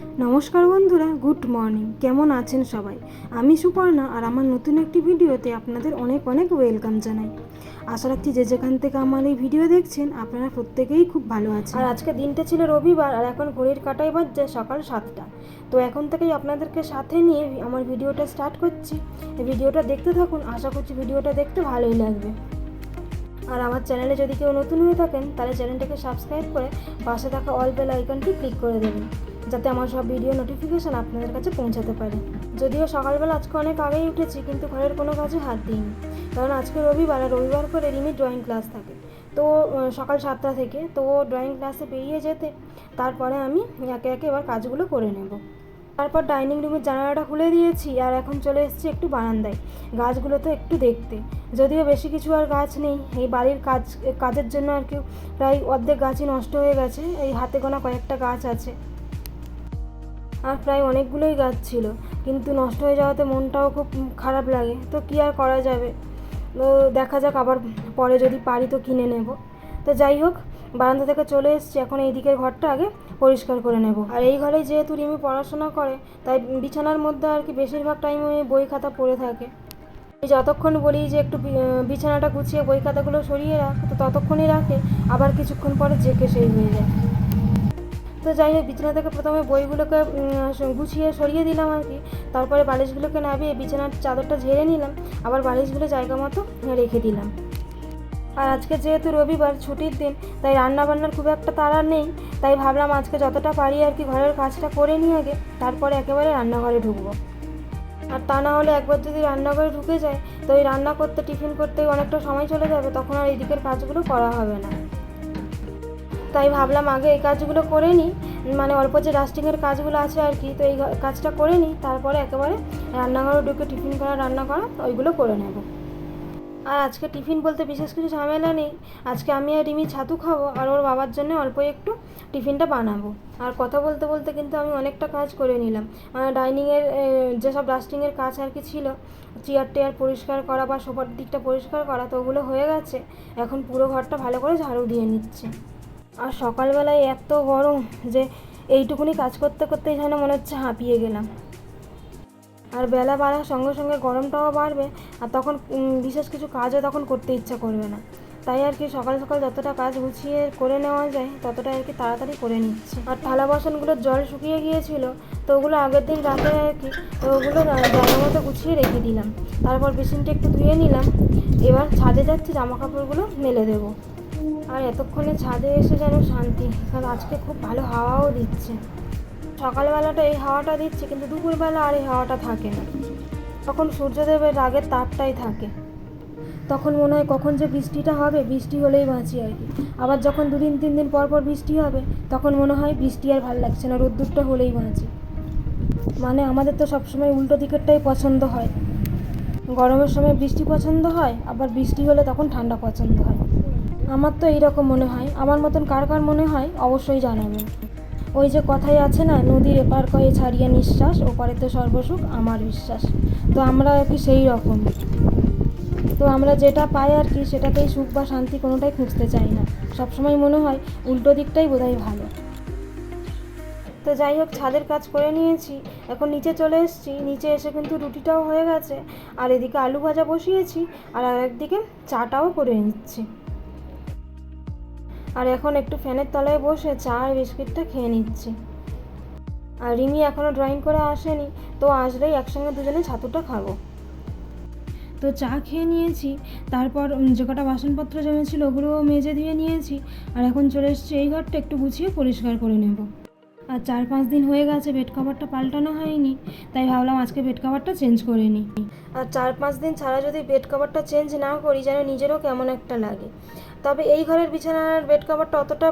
নমস্কার বন্ধুরা, good morning. কেমন আছেন সবাই? আমি সুপর্ণা আর আমার নতুন একটি ভিডিওতে আপনাদের অনেক অনেক ওয়েলকাম জানাই। আশা রাখছি যে যেখান থেকে আমার এই ভিডিও দেখছেন, আপনারা প্রত্যেকেই খুব ভালো আছেন। আর আজকে দিনটা ছিল রবিবার আর এখন ঘড়ির কাটাই বাজছে সকাল সাতটা। তো এখন থেকেই আপনাদেরকে সাথে নিয়ে আমার ভিডিওটা স্টার্ট করছি। ভিডিওটা দেখতে থাকুন, আশা করছি ভিডিওটা দেখতে ভালোই লাগবে। আর আমার চ্যানেলে যদি কেউ নতুন হয়ে থাকেন, তাহলে চ্যানেলটাকে সাবস্ক্রাইব করে পাশে থাকা অল বেল আইকনটি ক্লিক করে দেবেন। যাতে আমার সব ভিডিও নোটিফিকেশান আপনাদের কাছে পৌঁছাতে পারে। যদিও সকালবেলা আজকে অনেক আগেই উঠেছি, কিন্তু ঘরের কোনো কাজে হাত দিইনি। কারণ আজকে রবিবার, আর রবিবার করে রিমির ড্রয়িং ক্লাস থাকে। তো সকাল সাতটা থেকে তো ড্রয়িং ক্লাসে বেরিয়ে যেতে, তারপরে আমি একে একে এবার কাজগুলো করে নেব। তারপর ডাইনিং রুমের জানালাটা খুলে দিয়েছি, আর এখন চলে এসেছি একটু বারান্দায়, গাছগুলো তো একটু দেখতে। যদিও বেশি কিছু আর গাছ নেই, এই বাড়ির কাজ, কাজের জন্য আর কি প্রায় অর্ধেক গাছই নষ্ট হয়ে গেছে, এই হাতে গোনা কয়েকটা গাছ আছে। আর প্রায় অনেকগুলোই গাছ ছিল। কিন্তু নষ্ট হয়ে যাওয়াতে মনটাও খুব খারাপ লাগে। তো কী আর করা যাবে? তো দেখা যাক আবার পরে যদি পারি তো কিনে নেব। তো যাই হোক, বারান্দা থেকে চলে এসেছি। এখন এই দিকের ঘরটা আগে পরিষ্কার করে নেব। আর এই ঘরে যেহেতু রিমি পড়াশোনা করে, তাই বিছানার মধ্যে আর কি বেশিরভাগ টাইম বই খাতা পড়ে থাকে। যতক্ষণ বলি যে একটু বিছানাটা গুছিয়ে বই খাতাগুলো সরিয়ে রাখ, তো ততক্ষণই রাখে। আবার কিছুক্ষণ পরে জেকে সেই হয়ে যায়। তো যাই হোক, বিছানা থেকে প্রথমে বইগুলোকে গুছিয়ে সরিয়ে দিলাম আর কি। তারপরে বালিশগুলোকে নামিয়ে বিছানার চাদরটা ঝেড়ে নিলাম। আবার বালিশগুলো জায়গা মতো রেখে দিলাম। আর আজকে যেহেতু রবিবার, ছুটির দিন, তাই রান্না বান্নার খুব একটা তাড়া নেই। তাই ভাবলাম আজকে যতটা পারি আর কি ঘরের কাজটা করে নিই আগে, তারপরে একেবারে রান্নাঘরে ঢুকবো। আর তা না হলে একবার যদি রান্নাঘরে ঢুকে যায় তো ওই রান্না করতে, টিফিন করতে অনেকটা সময় চলে যাবে, তখন আর এদিকের কাজগুলো করা হবে না। তাই ভাবলাম আগে এই কাজগুলো করে নিই। মানে অল্প যে ডাস্টিংয়ের কাজগুলো আছে আর কি, তো এই কাজটা করে নিই। তারপরে একেবারে রান্নাঘরে ঢুকে টিফিন করা, রান্না করা ওইগুলো করে নেব। আর আজকে টিফিন বলতে বিশেষ কিছু ঝামেলা নেই। আজকে আমি আর রিমি ছাতু খাব আর ওর বাবার জন্য অল্প একটু টিফিনটা বানাবো। আর কথা বলতে বলতে কিন্তু আমি অনেকটা কাজ করে নিলাম। ডাইনিংয়ের যেসব ডাস্টিংয়ের কাজ আর কি ছিল চেয়ার টেয়ার পরিষ্কার করা বা সোফার দিকটা পরিষ্কার করা, তো ওগুলো হয়ে গেছে। এখন পুরো ঘরটা ভালো করে ঝাড়ু দিয়ে নিচ্ছে। আর সকালবেলায় এত গরম যে এইটুকুনি কাজ করতে করতেই যেন মনে হচ্ছে হাঁপিয়ে গেলাম। আর বেলা বাড়ার সঙ্গে সঙ্গে গরমটাও বাড়বে আর তখন বিশেষ কিছু কাজও তখন করতে ইচ্ছা করবে না। তাই আর কি সকাল সকাল যতটা কাজ গুছিয়ে করে নেওয়া যায় ততটা আর কি তাড়াতাড়ি করে নিচ্ছে। আর থালা বাসনগুলোর জল শুকিয়ে গিয়েছিল, তো ওগুলো আগের দিন রাতে আর কি, তো ওগুলো জায়গা মতো গুছিয়ে রেখে দিলাম। তারপর বেসিনটা একটু ধুয়ে নিলাম। এবার ছাদে যাচ্ছি, জামা কাপড়গুলো মেলে দেবো। আর এতক্ষণে ছাদে এসে যেন শান্তি, কারণ আজকে খুব ভালো হাওয়াও দিচ্ছে। সকালবেলাটা এই হাওয়াটা দিচ্ছে, কিন্তু দুপুরবেলা আর এই হাওয়াটা থাকে না। তখন সূর্যদেবের রাগের তাপটাই থাকে। তখন মনে হয় কখন যে বৃষ্টিটা হবে, বৃষ্টি হলেই বাঁচি আর কি। আবার যখন দুদিন, তিন দিন পর পর বৃষ্টি হবে, তখন মনে হয় বৃষ্টি আর ভালো লাগছে না, রোদ্দুরটা হলেই বাঁচি। মানে আমাদের তো সবসময় উল্টো দিকেরটাই পছন্দ হয়। গরমের সময় বৃষ্টি পছন্দ হয়, আবার বৃষ্টি হলে তখন ঠান্ডা পছন্দ হয়। আমার তো এইরকম মনে হয়। আমার মতন কার কার মনে হয়, অবশ্যই জানাবেন ওই যে কথাই আছে না, নদীর এপার কয়ে ছাড়িয়ে নিঃশ্বাস, ওপারে তো সর্বসুখ, আমার বিশ্বাস। তো আমরা আর কি সেই রকম? তো আমরা যেটা পাই আর কি, সেটাতেই সুখ বা শান্তি কোনোটাই খুঁজতে চাই না। সবসময় মনে হয় উল্টো দিকটাই বোধহয় ভালো। তো যাই হোক, ছাদের কাজ করে নিয়েছি। এখন নিচে চলে এসেছি। নিচে এসে কিন্তু রুটিটাও হয়ে গেছে। আর এদিকে আলু ভাজা বসিয়েছি, আর আর একদিকে চাটাও করে নিচ্ছি। আর এখন একটু ফ্যানের তলায় বসে চা আর বিস্কিটটা খেয়ে নিচ্ছি। আর রিমি এখনও ড্রয়িং করে আসেনি, তো আসলেই একসঙ্গে দুজনে ছাতুটা খাব। তো চা খেয়ে নিয়েছি, তারপর যে কটা বাসনপত্র জমেছিল ওগুলোও মেজে দিয়ে নিয়েছি, আর এখন চলে এসেছি এই ঘরটা একটু গুছিয়ে পরিষ্কার করে নেব। আর চার পাঁচ দিন হয়ে গেছে বেড কভারটা পাল্টানো হয়নি, তাই ভাবলাম আজকে বেড কভারটা চেঞ্জ করে নিই। আর চার পাঁচ দিন ছাড়া যদি বেড কভারটা চেঞ্জ না করি, যেন নিজেরও কেমন একটা লাগে। তবে এই ঘরের বিছানার বেড কভারটা অতটা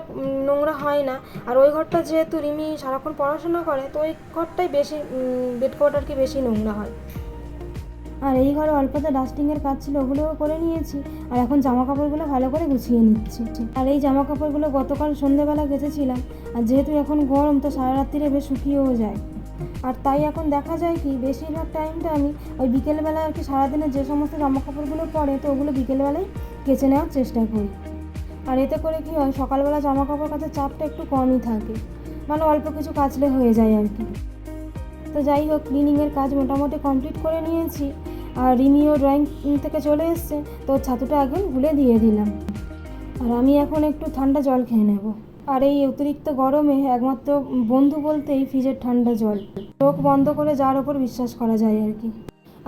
নোংরা হয় না। আর ওই ঘরটা যেহেতু রিমি সারাক্ষণ পড়াশোনা করে, তো ওই ঘরটাই বেশি বেড কভারটা আর কি বেশি নোংরা হয়। আর এই ঘরে অল্পতে ডাস্টিংয়ের কাজ ছিল, ওগুলোও করে নিয়েছি। আর এখন জামা কাপড়গুলো ভালো করে গুছিয়ে নিচ্ছি। আর এই জামা কাপড়গুলো গতকাল সন্ধেবেলা গেছেছিলাম আর যেহেতু এখন গরম, তো সারা রাত্রিরে বেশ শুকিয়েও যায়। আর তাই এখন দেখা যায় কি, বেশিরভাগ টাইমটা আমি ওই বিকেলবেলা আর কি সারাদিনে যে সমস্ত জামা কাপড়গুলো পরে, তো ওগুলো বিকেলবেলায় কেচে নেওয়ার চেষ্টা করি। আর এতে করে কি হয়, সকালবেলা জামা কাপড় কাচার চাপটা একটু কমই থাকে। মানে অল্প কিছু কাচলে হয়ে যায় আর কি। তো যাই হোক ক্লিনিংয়ের কাজ মোটামুটি কমপ্লিট করে নিয়েছি। আর রিমিও ড্রয়িং থেকে চলে এসছে, তো ছাতুটা আগে গুলে দিয়ে দিলাম। আর আমি এখন একটু ঠান্ডা জল খেয়ে নেব। আর এই অতিরিক্ত গরমে একমাত্র বন্ধু বলতেই ফ্রিজের ঠান্ডা জল। চোখ বন্ধ করে যার ওপর বিশ্বাস করা যায় আর কি।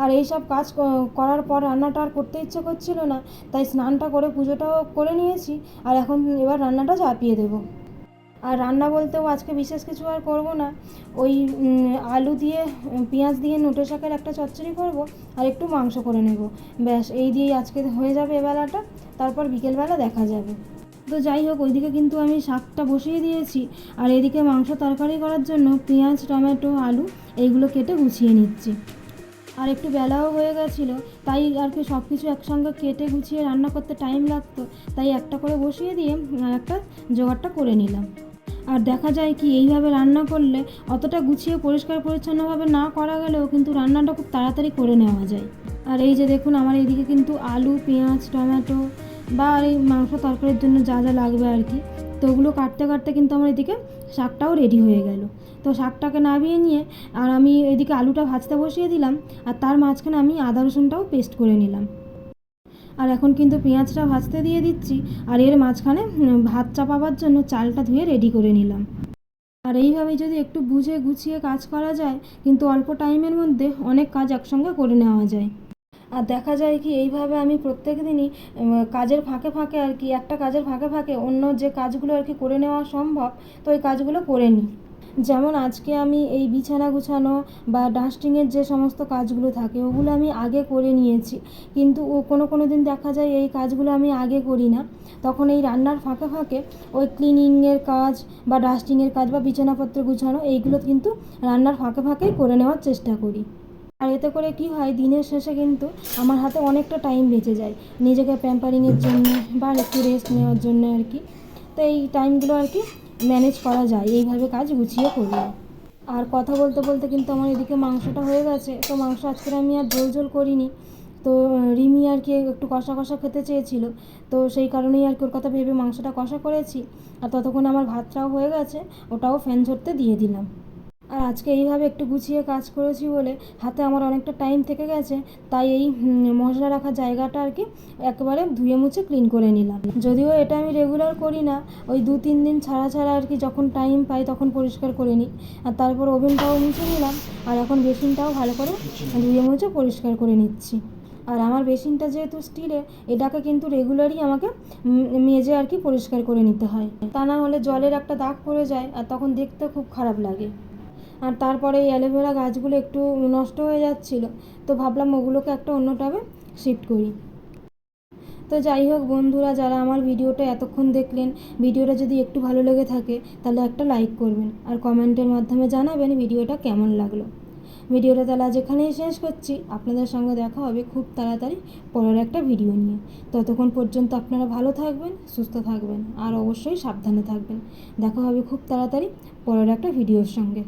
আর এই সব কাজ করার পর রান্নাটা আর করতে ইচ্ছে করছিল না, তাই স্নানটা করে পুজোটাও করে নিয়েছি। আর এখন এবার রান্নাটা চাপিয়ে দেবো। আর রান্না বলতেও আজকে বিশেষ কিছু আর করব না। ওই আলু দিয়ে, পেঁয়াজ দিয়ে নোটে শাকের একটা চচ্চড়ি করব আর একটু মাংস করে নেব। ব্যাস, এই দিয়েই আজকে হয়ে যাবে এবেলাটা তারপর বিকেলবেলা দেখা যাবে। তো যাই হোক, ওইদিকে কিন্তু আমি শাকটা বসিয়ে দিয়েছি। আর এদিকে মাংস তরকারি করার জন্য পেঁয়াজ, টমেটো, আলু এইগুলো কেটে গুছিয়ে নিচ্ছি। আর একটু বেলাও হয়ে গেছিল, তাই আর কি সব কিছু একসঙ্গে কেটে গুছিয়ে রান্না করতে টাইম লাগতো। তাই একটা করে বসিয়ে দিয়ে আর একটা জোগাড়টা করে নিলাম। আর দেখা যায় কি, এইভাবে রান্না করলে অতটা গুছিয়ে পরিষ্কার পরিচ্ছন্নভাবে না করা গেলেও কিন্তু রান্নাটা খুব তাড়াতাড়ি করে নেওয়া যায়। আর এই যে দেখুন, আমার এইদিকে কিন্তু আলু, পেঁয়াজ, টমেটো বা এই মাংস তরকারির জন্য যা যা লাগবে আর কি, তো ওগুলো কাটতে কাটতে কিন্তু আমার এদিকে শাকটাও রেডি হয়ে গেল। তো শাকটাকে নামিয়ে নিয়ে আর আমি এদিকে আলুটা ভাজতে বসিয়ে দিলাম আর তার মাঝখানে আমি আদা রসুনটাও পেস্ট করে নিলাম। আর এখন কিন্তু পেঁয়াজটা ভাজতে দিয়ে দিচ্ছি আর এর মাঝখানে ভাত চাপাবার জন্য চালটা ধুয়ে রেডি করে নিলাম। আর এইভাবে যদি একটু বুঝে গুছিয়ে কাজ করা যায়, কিন্তু অল্প টাইমের মধ্যে অনেক কাজ একসঙ্গে করে নেওয়া যায়। আর দেখা যায় কি, এইভাবে আমি প্রত্যেক দিনই কাজের ফাঁকে ফাঁকে আর কি, একটা কাজের ফাঁকে ফাঁকে অন্য যে কাজগুলো আর কি করে নেওয়া সম্ভব, তো ওই কাজগুলো করে নিই। যেমন আজকে আমি এই বিছানা গুছানো বা ডাস্টিংয়ের যে সমস্ত কাজগুলো থাকে, ওগুলো আমি আগে করে নিয়েছি। কিন্তু ও কোনো কোনো দিন দেখা যায় এই কাজগুলো আমি আগে করি না। তখন এই রান্নার ফাঁকে ফাঁকে ওই ক্লিনিংয়ের কাজ বা ডাস্টিংয়ের কাজ বা বিছানাপত্র গুছানো, এইগুলো কিন্তু রান্নার ফাঁকে ফাঁকেই করে নেওয়ার চেষ্টা করি। আর এতে করে কি হয়, দিনের শেষে কিন্তু আমার হাতে অনেকটা টাইম বেঁচে যায় নিজেকে প্যাম্পারিংয়ের জন্য বা একটু রেস্ট নেওয়ার জন্য আর কি। তো এই টাইমগুলো আর কি ম্যানেজ করা যায়, এইভাবে কাজ গুছিয়ে করলে আর কথা বলতে বলতে কিন্তু আমার এদিকে মাংসটা হয়ে গেছে, তো মাংস আজকে আমি আর ঝোল ঝোল করিনি। তো রিমি আর কি একটু কষা কষা খেতে চেয়েছিল, তো সেই কারণেই আর কি ওর কথা ভেবে মাংসটা কষা করেছি। আর ততক্ষণ আমার ভাতটাও হয়ে গেছে, ওটাও ফ্যান ঝরতে দিয়ে দিলাম। আর আজকে এইভাবে একটু গুছিয়ে কাজ করেছি বলে হাতে আমার অনেকটা টাইম থেকে গেছে, তাই এই মশলা রাখার জায়গাটা আর কি একেবারে ধুয়ে মুছে ক্লিন করে নিলাম। যদিও এটা আমি রেগুলার করি না, ওই দু তিন দিন ছাড়া ছাড়া আর কি যখন টাইম পাই তখন পরিষ্কার করে নিই। আর তারপর ওভেনটাও মুছে নিলাম, আর এখন বেসিনটাও ভালো করে ধুয়ে মুছে পরিষ্কার করে নিচ্ছি। আর আমার বেসিনটা যেহেতু স্টিলের এটাকে কিন্তু রেগুলারই আমাকে মেজে আর কি পরিষ্কার করে নিতে হয়। তা না হলে জলের একটা দাগ পড়ে যায়, আর তখন দেখতে খুব খারাপ লাগে। আর তারপরে এই অ্যালোভেরা গাছগুলো একটু নষ্ট হয়ে যাচ্ছিল, তো ভাবলাম ওগুলোকে একটা অন্য টবে শিফট করি। তো যাই হোক বন্ধুরা, যারা আমার ভিডিওটা এতক্ষণ দেখলেন, ভিডিওটা যদি একটু ভালো লেগে থাকে, তাহলে একটা লাইক করবেন আর কমেন্টের মাধ্যমে জানাবেন ভিডিওটা কেমন লাগল। ভিডিওটা তাহলে আজ এখানেই শেষ করছি। আপনাদের সঙ্গে দেখা হবে খুব তাড়াতাড়ি পরের একটা ভিডিও নিয়ে। ততক্ষণ পর্যন্ত আপনারা ভালো থাকবেন, সুস্থ থাকবেন আর অবশ্যই সাবধানে থাকবেন। দেখা হবে খুব তাড়াতাড়ি পরের একটা ভিডিওর সঙ্গে।